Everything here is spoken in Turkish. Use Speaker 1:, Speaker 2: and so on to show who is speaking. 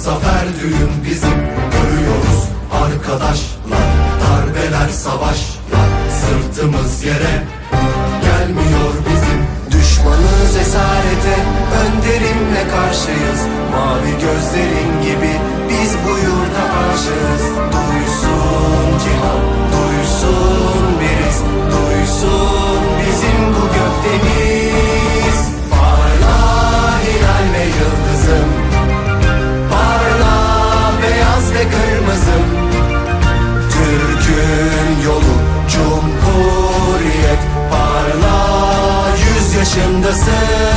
Speaker 1: Zafer düğün bizim Görüyoruz arkadaşlar. Darbeler savaşlar Sırtımız yere gelmiyor. the same